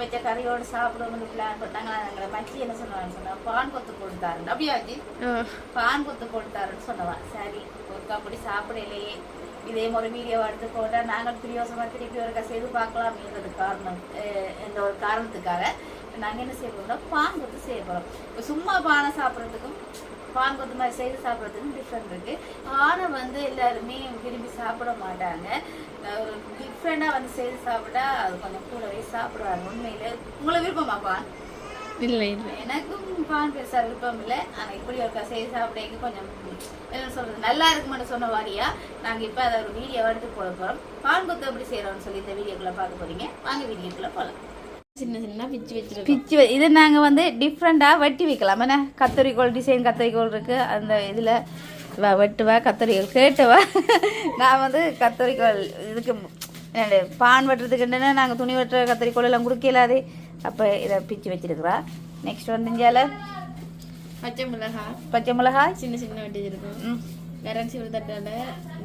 வச்ச கறியோடு சாப்பிடுவோம்னு பிளான் போட்டாங்க எங்களை மச்சி என்ன சொன்னாங்கன்னு சொன்னால் பான் கொத்து கொடுத்தாருன்னு அப்படியாச்சு பான் கொத்து கொடுத்தாருன்னு சொன்னவா. சரி ஒருக்கா அப்படி சாப்பிடலையே. இதே ஒரு வீடியோ எடுத்து போட்டால் நாங்கள் பிரியோசமாக திருப்பி ஒருக்கா செய்து பார்க்கலாம்ன்றது காரணம் என்ற ஒரு காரணத்துக்காக. நாங்கள் என்ன செய்ய போகிறோம்னா பான் கொத்து செய்ய போகிறோம் இப்போ சும்மா பானை சாப்பிட்றதுக்கும் பான் கொத்து மாதிரி செய்து சாப்பிட்றதுக்கும் டிஃப்ரெண்ட் இருக்கு. பானை வந்து எல்லாருமே விரும்பி சாப்பிட மாட்டாங்க. ஒரு டிஃப்ரெண்டாக வந்து செய்து சாப்பிட்டா அது கொஞ்சம் கூடவே சாப்பிடுவாங்க. உண்மையில உங்களை விருப்பமா பான்? இல்லை இல்லை. எனக்கும் பான் பெருசா விருப்பம் இல்லை. ஆனா இப்படி ஒரு செய்து சாப்பிடைக்கு கொஞ்சம் என்ன சொல்றது நல்லா இருக்குமென்னு சொன்ன வாரியா நாங்க இப்ப அதை ஒரு வீடியோ எடுத்து போட போறோம். பான் கொத்து எப்படி செய்யறோம்னு சொல்லி இந்த வீடியோக்குள்ள பார்க்க போறீங்க. வாங்க வீடியோக்குள்ள போலாம். சின்ன சின்ன பிச்சு வச்சிருக்கோம். பிச்சு இது நாங்க வந்து டிஃப்ரெண்டா வெட்டி வைக்கலாம். என்ன? கத்தரிக்கோல் டிசைன் கத்தரிக்கோல் இருக்கு. அந்த இதுல வ- வெட்டுவா கத்தரிக்கோல் கேட்டுவா? நான் வந்து கத்தரிக்கோல் இதுக்கு பான் வெட்டுறதுக்கு என்னன்னா? நாங்க துணி வெட்டுற கத்தரிக்கோல் எல்லாம் கொடுக்கலாதே அப்ப இதை பிச்சு வச்சிருக்கிறா. நெக்ஸ்ட் வந்து இந்தியால பச்சை மிளகாய் பச்சை மிளகாய். சின்ன சின்ன வெட்டி வச்சிருக்கோம் கரன்சி ஒரு தட்டால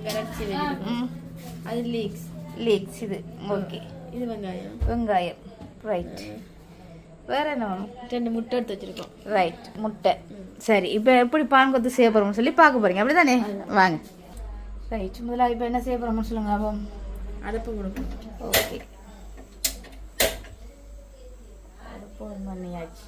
கரன்சி வச்சிருக்கோம் அது லீக்ஸ் லீக்ஸ் இது. ஓகே இது வெங்காயம். வெங்காயம். ரைட் வேற என்ன வேணும்? ரெண்டு முட்டை எடுத்து வச்சிருக்கோம். ரைட் முட்டை. சரி இப்போ எப்படி பான் கொத்து செய்ய போகிறோம்னு சொல்லி பார்க்க போறீங்க. அப்படிதானே? வாங்க. ரைட் முதல்ல இப்போ என்ன செய்ய போகிறோம்னு சொல்லுங்க அப்போ அடப்பு கொடுப்போம் ஓகே அடுப்பு on பண்ணியாச்சு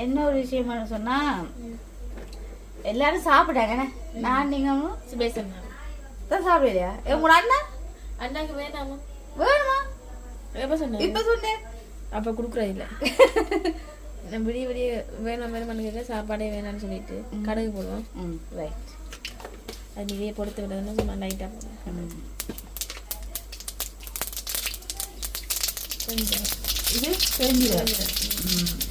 என்ன ஒரு விஷயமா சொன்னா எல்லாரும் சாப்பிட்டாங்கண்ணே நான் நீங்களும் சுபேசன் தான் சாப்பிடலையா? உங்களோட அண்ணா? அண்ணாக்கு வேணாமா வேணுமா? எப்போ சொன்னேன் இப்ப சொன்னேன். அப்போ கொடுக்குறது இல்லை. நான் விடிய விடிய வேணாம் வேணுமான்னு கேட்க சாப்பாடே வேணாம்னு சொல்லிட்டு கடுகு போடுவோம் ம் ரைட் அது நீவே பொறுத்து விடுறதுன்னு சும்மா லைட்டாக போடுவோம் கொஞ்சம். இது பெருஞ்சீரகம்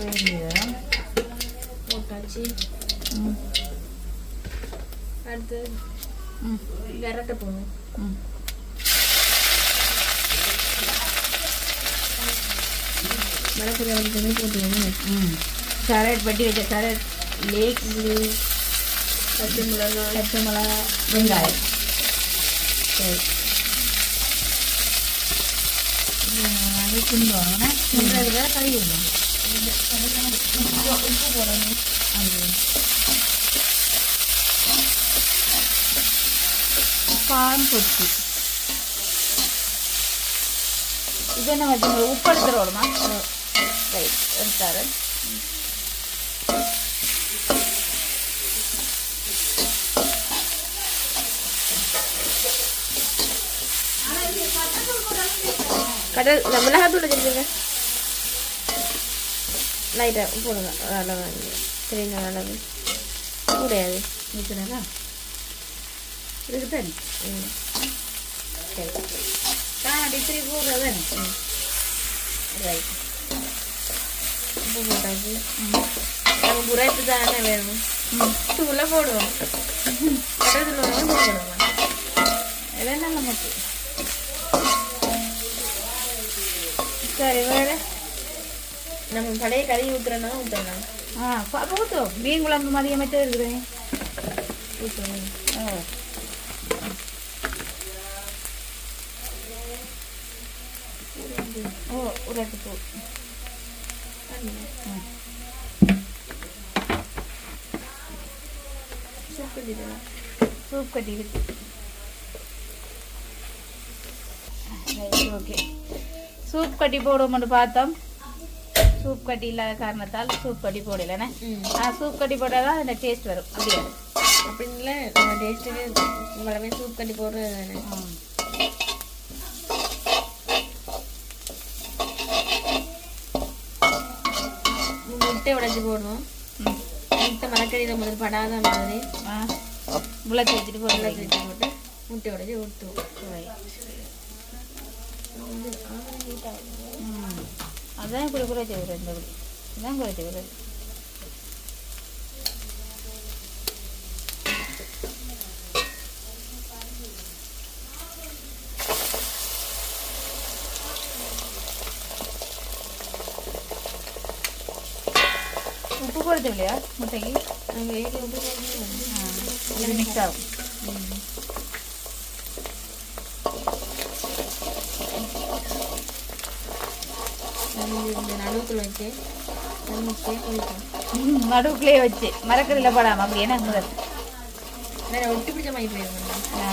ம் பெருஞ்சீரகம் போட்டாச்சு ம் அடுத்து ம் விரட்ட போடுவோம் ம் மிளகுற வரைக்குமே போட்டுவோம் ம் கேரட் பட்டி வச்ச கேரட் லேக்ஸ் பச்சை மிளகாய் பச்சை மிளகா வெங்காயம் சரி அது குண்டுவாங்க குண்டுறதுல உப்பு போடணும் பான் கொத்து இது என்ன வச்சுங்க உப்பு எடுத்துருவோமா ரைட் எடுத்தாரு. கடல் மிளகாத்தூள் லைட்டாக போடுங்க அளவு சரிங்க அளவு கூடையாது நிற்கிறதா இதுக்கு தானே ம் சரி காணாடி இப்படி போடுறது ரைட் உப்பு போட்டாச்சு நம்ம புறாய்ப்பு தானே வேணும் தூளை போடுவோம் கடல் தூள் வேணும் போடுவோம் இதெல்லாம் நல்ல முட்டு சரி வேறு நம்ம பழைய கறி ஊற்றுறோன்னா ஊற்றலாம் ஆ அப்போ ஊற்றும் மீன் குழம்பு மதியம் மட்டும் இருக்குதுங்க ஊற்றுவோம் ஓ ஓ உரட்டு பூ. சூப் கட்டிடலாம். சூப் கட்டி இருக்கு ஓகே. சூப் கட்டி போடுவோம்னு பார்த்தோம். சூப் கட்டி இல்லாத காரணத்தால் சூப் கட்டி போடலண்ணே சூப் கட்டி போட்டால் தான் அந்த டேஸ்ட் வரும் அப்படியா இல்லை டேஸ்ட்டுக்கு உங்களவே சூப் கட்டி போடுறது தானே. முட்டை உடைச்சி போடணும். முட்டை மரக்கறியில் முதல் படாத மாதிரி. முளைச்சி வச்சுட்டு வெள்ளை போடலாம் திருச்சி போட்டு முட்டை உடைச்சி ஊற்றுவோம் அதான் குறை குறைச்சி விடுறது இந்த இப்படி இதான் குறைச்சி விடுறது உப்பு போடுறது இல்லையா? முட்டைக்கு? நாங்கள் வீட்டில் உப்பு போடுறது மிக்ஸ் ஆகும். நடுவுக்குள்ள வச்சு நடுவுக்குள்ளேயே வச்சு. மரக்கறியில் போடாமல் அப்படி என்ன முதல் வேற ஒட்டி பிடிச்ச மாதிரி ஆ.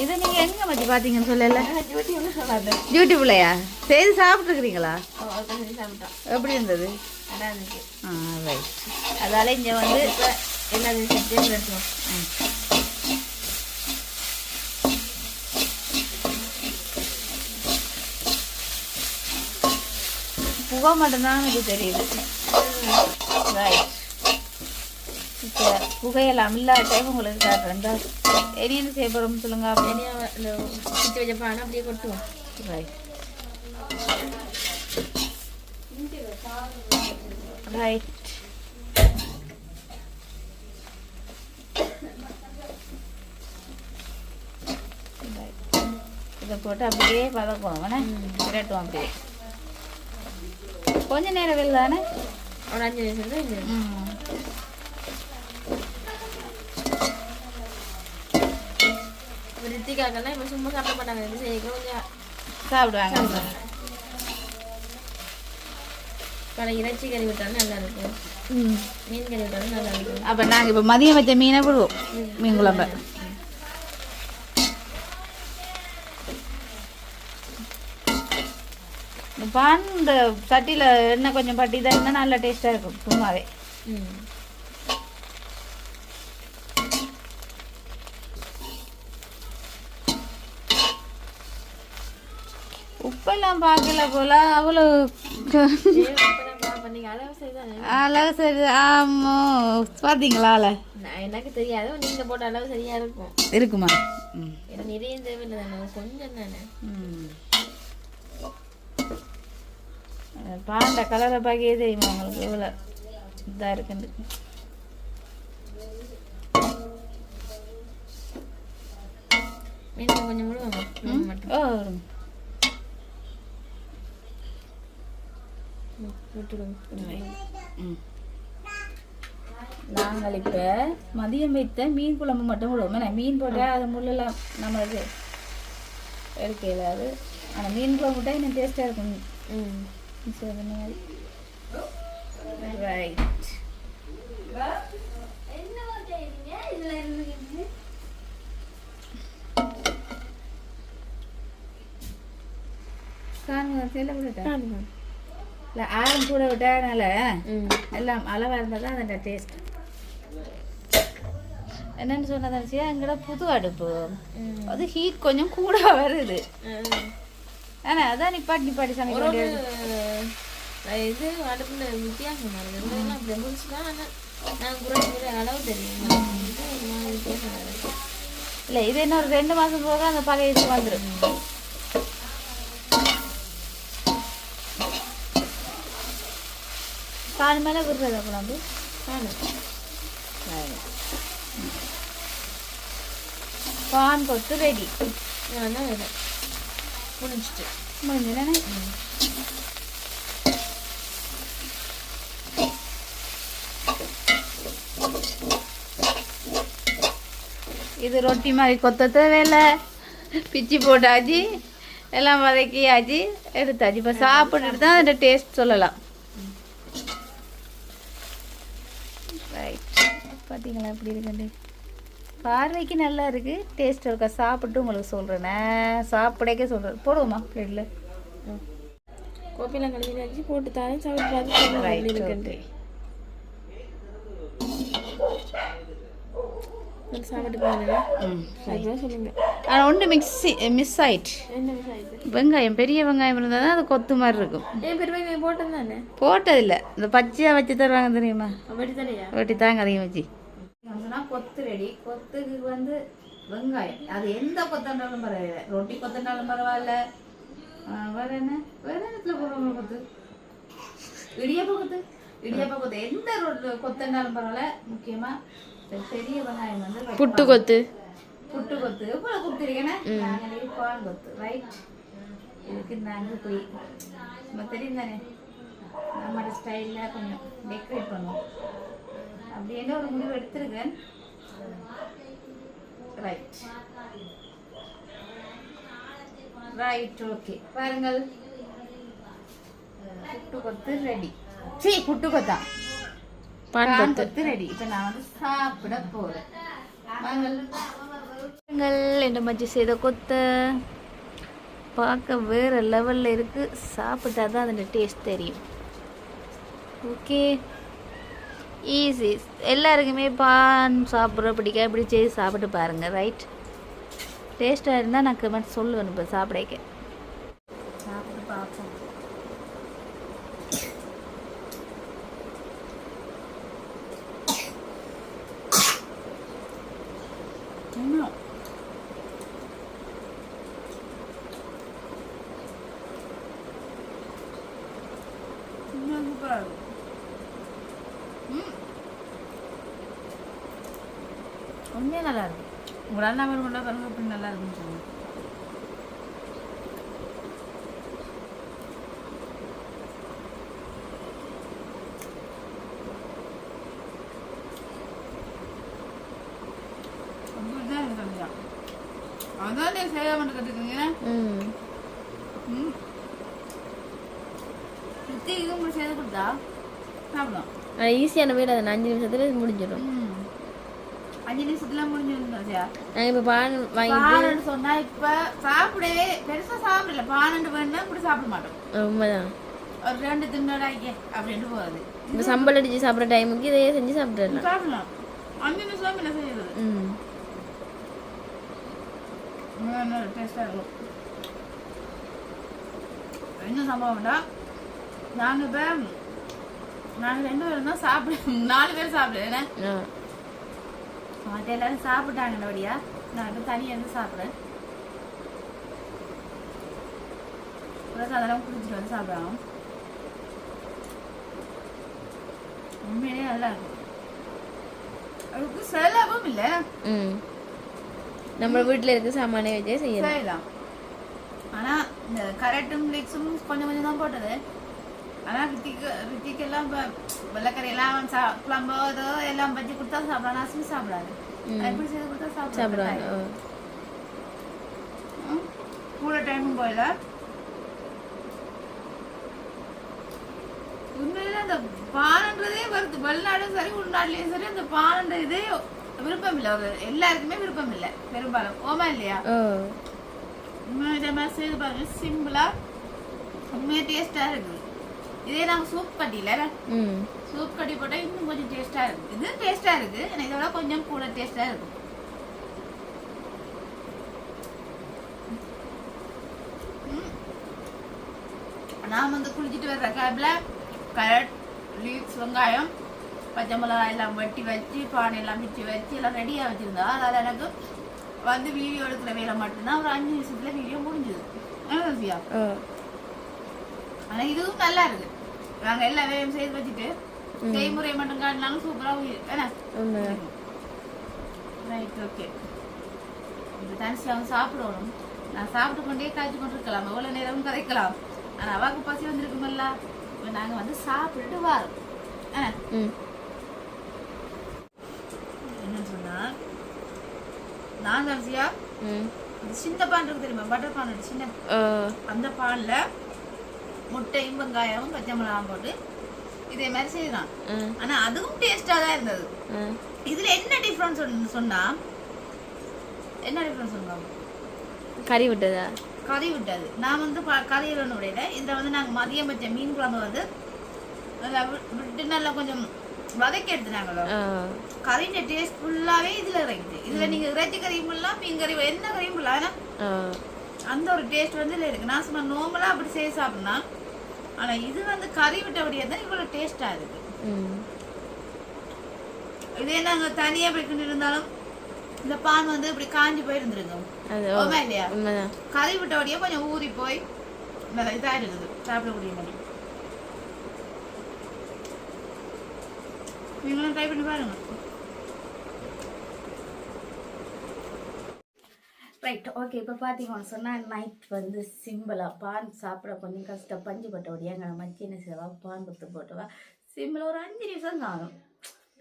இது நீங்கள் எங்கே மச்சி பார்த்தீங்கன்னு சொல்லல? சொல்லாது யூடியூப்லையா? செய்து சாப்பிட்ருக்குறீங்களா சாப்பிட்டோம். எப்படி இருந்தது? அதால இங்கே வந்து எல்லாத்தையும் செஞ்சு புகை மட்டும்தான் எனக்கு தெரியுது. ரைட் இப்போ புகையெல்லாம் இல்லாத டைம் உங்களுக்கு காட்டுறேன் இந்த இனி என்ன செய்ய போகிறோம்னு சொல்லுங்க சுற்றி வச்ச பானை அப்படியே கொட்டுவோம். ரைட் ரைட் இதை போட்டு அப்படியே பதக்கணும் வேணா விரட்டுவோம் அப்படியே. கொஞ்ச நேரம் வெளில தானே? ஒரு அஞ்சு நிமிஷம் இப்போ ரித்திகாக்கெல்லாம் இப்போ சும்மா சாப்பிட மாட்டாங்க. இது செய்ய கொஞ்சம் சாப்பிடுவாங்க. பல இறைச்சி கறி விட்டாலும் நல்லா இருக்கும். ம். மீன் கறி விட்டாலும் நல்லா இருக்கும். அப்போ நாங்கள் இப்போ மதியம் வச்ச மீனை விடுவோம். மீன் குழம்பு. பான் இந்த சட்டியில் எண்ணெய் கொஞ்சம் பட்டி தான் இருந்தால் நல்லா டேஸ்ட்டாக இருக்கும் சும்மாவே. உப்பெல்லாம் பார்க்கல போல அவ்வளோ அளவு சரி ஆமோ பார்த்தீங்களா நான் எனக்கு தெரியாது நீங்க போட்ட அளவு சரியா இருக்கும். இருக்குமா? ம். நிறைய தேவையில்லை கொஞ்சம் தானே. ம். பாண்ட கலரை பார்க்கவே தெரியுமா உங்களுக்கு எவ்வளோ இதாக இருக்குன்னு. மீன் கொஞ்சம் ஓ. நாங்கள் இப்போ மதியம் வைத்த மீன் குழம்பு மட்டும் விடுவோம் ஏன்னா மீன் போட்டால் அது முள்ளெல்லாம் நம்மளுக்கு எடுக்க இயலாது ஆனால் மீன் குழம்பு விட்டால் இன்னும் டேஸ்ட்டாக இருக்கும். ம். ரைட் இல்லை ஆரம் கூட விட்டதுனால எல்லாம் அளவாக இருந்தால் தான் அதோட டேஸ்ட் என்னன்னு சொன்னதாச்சு எங்கட புது அடுப்பு. அது ஹீட் கொஞ்சம் கூட வருது. ம். ஆனால் அதான் நிப்பாட்டி நிப்பாட்டி சமைக்க இது அடுப்புல வித்தியாசம் இதெல்லாம் தான் ஆனால் நான் குறைஞ்ச அளவு தெரியும். இல்லை இது என்ன ஒரு ரெண்டு மாதம் போக அந்த பழைய இது வந்துடும் கால் மேலே விடுறதா குழம்பு? பான் கொத்து ரெடி. நான் தான் முடிஞ்சிட்டு முடிஞ்சுதானே இது ரொட்டி மாதிரி கொத்த தேவையில்ல பிச்சு போட்டாச்சு. எல்லாம் வதக்கியாச்சு. எடுத்தாச்சு. இப்போ சாப்பிட்டுட்டு தான் அதோட டேஸ்ட் சொல்லலாம். ரைட் பார்த்தீங்களா எப்படி இருக்குண்டு பார்வைக்கு நல்லா இருக்கு. டேஸ்ட் இருக்கா? சாப்பிட்டு உங்களுக்கு சொல்கிறேன் நான் சாப்பிடக்கே சொல்கிறேன் போடுவோமா பிளேட்டில் கோப்பிலாம் கழுவி வச்சு போட்டு தாரேன். சாப்பிட்டு பார்த்து சாப்பிட்டு பாருங்க. சொல்லுங்க. ஆனால் ஒன்று மிக்ஸி மிஸ் ஆயிட்டு. வெங்காயம் பெரிய வெங்காயம் இருந்தால் தான் அது கொத்து மாதிரி இருக்கும். போட்டது தானே? போட்டதில்லை. இந்த பச்சையாக வச்சு தருவாங்க தெரியுமா? வெட்டி தாங்க அதிகம் வச்சு. கொத்து ரெடி. கொத்துக்கு வந்து வெங்காயம். அது எந்த கொத்தண்டாலும் பரவாயில்ல. ரொட்டி கொத்தண்டாலும் பரவாயில்ல. வேற என்ன? வேற இடத்துல போடுறவங்க கொத்து? இடியாப்ப கொத்து? இடியாப்ப கொத்து. எந்த ரொட்டி கொத்தண்டாலும் பரவாயில்ல. முக்கியமா பெரிய வெங்காயம் வந்து புட்டு கொத்து. புட்டு கொத்து. எவ்வளோ கொடுத்துருக்கேன்னா நாங்கள் பான் கொத்து. ரைட். இதுக்கு நாங்கள் இப்படி நம்ம தெரியும் தானே? நம்மளோட ஸ்டைலில் கொஞ்சம் டெக்கரேட் பண்ணுவோம். அப்படின்னு ஒரு முடிவு எடுத்திருக்கேன். ரைட் ரைட் ஓகே பாருங்கள். புட்டு கொத்து ரெடி சீ புட்டு கொத்தா பான் கொத்து. ரெடி இப்போ நான் வந்து சாப்பிட போகிறேன் வாங்கள் என்ற மச்சி செய்த கொத்த. பார்க்க வேறு லெவலில் இருக்குது சாப்பிட்டா தான் அதோட டேஸ்ட் தெரியும். ஓகே ஈஸி எல்லாருக்குமே பான் சாப்பிட்ற பிடிக்க? இப்படி செய்து சாப்பிட்டு பாருங்கள் ரைட் டேஸ்ட்டாக இருந்தால் நான் கமெண்ட் சொல்லுவேன் இப்போ சாப்பிடக்க. சாப்பிட்டு பார்ப்போம் இருக்கும் ம் உண்மையாக நல்லா இருக்கும் உங்கள் அண்ணா மாதிரி கொண்டா பாருங்க எப்படி நல்லா இருக்குன்னு சொல்லுங்க. அப்படிதான் எனக்கு தம்பியா அதான் செய்ய மட்டும் கற்றுக்குங்க ம். ஈஸியான வீடு அதை. அஞ்சு நிமிஷத்தில் முடிஞ்சிடும். அஞ்சு நிமிஷத்துல முடிஞ்சிருந்தா நாங்கள் இப்போ பான் வாங்கிட்டு பானன்னு சொன்னா இப்ப சாப்பிடவே பெருசா சாப்பிடல. பானண்டு வேணும்னா இப்படி சாப்பிட மாட்டோம். உண்மைதான். ஒரு ரெண்டு தின்னடாய்க்க அப்படின்ட்டு போகுது. இப்போ சம்பல் அடித்து சாப்பிட்ற டைமுக்கு இதையே செஞ்சு சாப்பிட்டுடலாம் சாப்பிடலாம். அஞ்சு நிமிஷம் என்ன செய்யுது ம். டேஸ்டா இருக்கும். என்ன சம்பவம்டா நாங்க இப்ப நாங்க ரெண்டு பேரும் தான் சாப்பிட நாலு பேர் சாப்பிடுறேன் மற்ற எல்லாரும் சாப்பிட்டாங்கன்னபடியா நான் இப்போ தனியாக இருந்து சாப்பிட்றேன். ப்ளஸ் அதெல்லாம் குடிச்சிட்டு வந்து சாப்பிடுவோம் உண்மையிலே நல்லா இருக்கும். அதுக்கு செலவும் இல்லை. நம்ம வீட்டில் இருக்க சாமானே வச்சே செய்யலாம். ஆனால் இந்த கரெக்டும் லிக்ஸும் கொஞ்சம் கொஞ்சம் தான் போட்டது. ஆனால் ரித்திக்கு எல்லாம் வெள்ளக்கறி எல்லாம் அவன் சா குழம்போ ஏதோ எல்லாம் பஜ்ஜி கொடுத்தா சாப்பிடலாம் அசுமி சாப்பிடாது. எப்படி செய்து கொடுத்தா. ம். கூட டைமும் போயில? உண்மையில அந்த பானன்றதே வருது வெளிநாடும் சரி உள்நாட்டிலையும் சரி அந்த பானன்ற இதே விருப்பம் இல்லை. எல்லாருக்குமே விருப்பம் இல்லை பெரும்பாலும். ஓமா இல்லையா? உண்மையா செய்து பாருங்க. சிம்பிளா உண்மையா டேஸ்டா இருக்குது இதே நாங்கள் சூப் கட்டியில சூப் கட்டி போட்டால் இன்னும் கொஞ்சம் டேஸ்டா இருக்கு. இது டேஸ்டா இருக்கு. ஆனால் இதோட கொஞ்சம் கூட டேஸ்டா இருக்கும். நான் வந்து குளிச்சுட்டு வர்ற கேப்ல கேரட் லீக்ஸ் வெங்காயம் பச்சை மிளகாய் எல்லாம் வெட்டி வச்சு பானை எல்லாம் பிச்சு வச்சு எல்லாம் ரெடியாக வச்சிருந்தா அதனால எனக்கு வந்து வீடியோ எடுக்கிற வேலை மட்டும்தான். ஒரு அஞ்சு நிமிஷத்துல வீடியோ முடிஞ்சுது. ஆனா இதுவும் நல்லா இருக்கு நாங்க எல்லா வேலையும் செய்து வச்சுட்டு செய்முறை மட்டும் காட்டினாலும் சூப்பரா என்ன உண்மைதான் ரைட் ஓகே இந்த தனிச்சு அவன் சாப்பிடணும். நான் சாப்பிட்டு கொண்டே காய்ச்சி கொண்டு இருக்கலாம் எவ்வளவு நேரமும் கதைக்கலாம் ஆனா அவாக்கு பசி வந்திருக்குமல்ல? இப்ப நாங்க வந்து சாப்பிட்டுட்டு வரோம். என்ன என்னன்னு சொன்னா நான் தரிசியா ம். இந்த சின்ன பான் இருக்கு தெரியுமா? பட்டர் பான் சின்ன அந்த பான்ல முட்டையும் வெங்காயமும் பச்சை மிளகாயும் போட்டு இதே மாதிரி செய்யலாம். ஆனா அதுவும் டேஸ்டா தான் இருந்தது. இதுல என்ன டிஃபரன்ஸ் சொன்னா என்ன டிஃபரன்ஸ் சொன்னோம் கறி விட்டதா? கறி விட்டது. நான் வந்து கறி உடையில. இதுல வந்து நாங்க மதியம் வச்ச மீன் குழம்பு வந்து விட்டு நல்லா கொஞ்சம் வதக்கி எடுத்துனாங்களோ கறிന്റെ டேஸ்ட் ஃபுல்லாவே இதுல இறங்குது இதுல நீங்க இறைச்சி கறியும் பண்ணலாம் மீன் கறி என்ன கறியும் ஆ. அந்த ஒரு டேஸ்ட் வந்து இதுல இருக்கு. நான் சும்மா நார்மலா அப்படி செய்ய சாப்பிடலாம் ஆனா இது வந்து கறி விட்டபடியே தான் இவ்வளவு டேஸ்டா இருக்கு. ம். இதே நாங்க தனியா போய்க்கிட்டு இருந்தாலும் இந்த பான் வந்து இப்படி காஞ்சி போயிருந்துருங்க. ஓமா இல்லையா? கறி விட்டபடியே கொஞ்சம் ஊறி போய் நல்லா இதா இருக்குது. சாப்பிடக்கூடிய மாதிரி நீங்களும் ட்ரை பண்ணி பாருங்க. ரைட் ஓகே இப்போ பார்த்தீங்கன்னு சொன்னால் நைட் வந்து சிம்பிளாக பான் சாப்பிட கொஞ்சம் கஷ்டம். பஞ்சு போட்டபடியா எங்களை மச்சி என்ன செய்வா பான் குத்து போட்டுவா. சிம்பிளாக ஒரு அஞ்சு நிமிஷம் காணும்.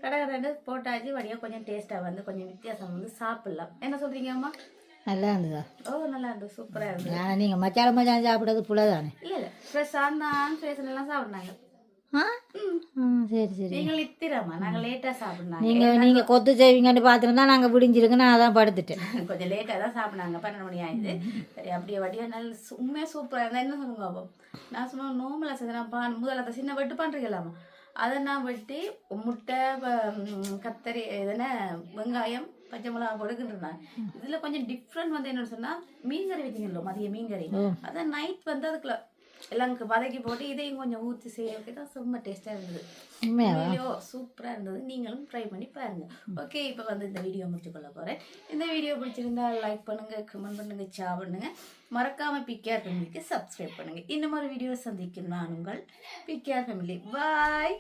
கடை கடை போட்டாச்சு வழியாக கொஞ்சம் டேஸ்ட்டாக வந்து கொஞ்சம் வித்தியாசம் வந்து சாப்பிடலாம். என்ன சொல்கிறீங்க அம்மா? நல்லா இருந்ததா? ஓ நல்லா இருந்தது சூப்பராக இருந்தது. நான் நீங்கள் மச்சால மச்சான் சாப்பிட்றது புள்ள தானே இல்லை இல்லை ஃப்ரெஷ்ஷாக தான் ஃபேஷன் எல்லாம் சாப்பிட்னாங்க. ஆ? சரி சரி. நீங்கள் இத்திரமா? நாங்கள் லேட்டாக சாப்பிட்னாங்க நீங்கள் நீங்கள் கொத்து செய்வீங்கன்னு பார்த்துருந்தா நாங்கள் விடிஞ்சிருக்கு நான் அதான் படுத்துட்டேன். கொஞ்சம் லேட்டாக தான் சாப்பிட்னாங்க பன்னெண்டு மணி ஆயிடுது. சரி அப்படியே வடிவா நல்ல சு- உண்மையா சூப்பராக இருந்தால் என்ன சொல்லுங்க அப்போ? நான் சொன்ன நோம்பலாக செஞ்சு நான் பான் சின்ன வெட்டு பண்ணுறீங்களாமா அதை நான் வெட்டி முட்டை கத்தரி எதுனா வெங்காயம் பச்சை மிளகா கொடுக்கிட்டுருந்தேன் இதில் கொஞ்சம் டிஃப்ரெண்ட் வந்து என்னன்னு சொன்னால் மீன் கறி வைத்தீங்களோ மதிய மீன் கறி. அதான் நைட் வந்து அதுக்குள்ள எல்லாம் வதக்கி போட்டு இதையும் கொஞ்சம் ஊற்றி செய்ய தான் ரொம்ப டேஸ்ட்டாக இருந்தது. வீடியோ சூப்பராக இருந்தது. நீங்களும் ட்ரை பண்ணி பாருங்க. ஓகே இப்போ வந்து இந்த வீடியோ முடிச்சுக்கொள்ள போகிறேன் இந்த வீடியோ பிடிச்சிருந்தா லைக் பண்ணுங்க கமெண்ட் பண்ணுங்க ஷேர் பண்ணுங்க. மறக்காம பிகேஆர் ஃபேமிலிக்கு சப்ஸ்கிரைப் பண்ணுங்க. இன்னும் ஒரு வீடியோ சந்திக்கும் நான் உங்கள் பிகேஆர் ஃபேமிலி பாய்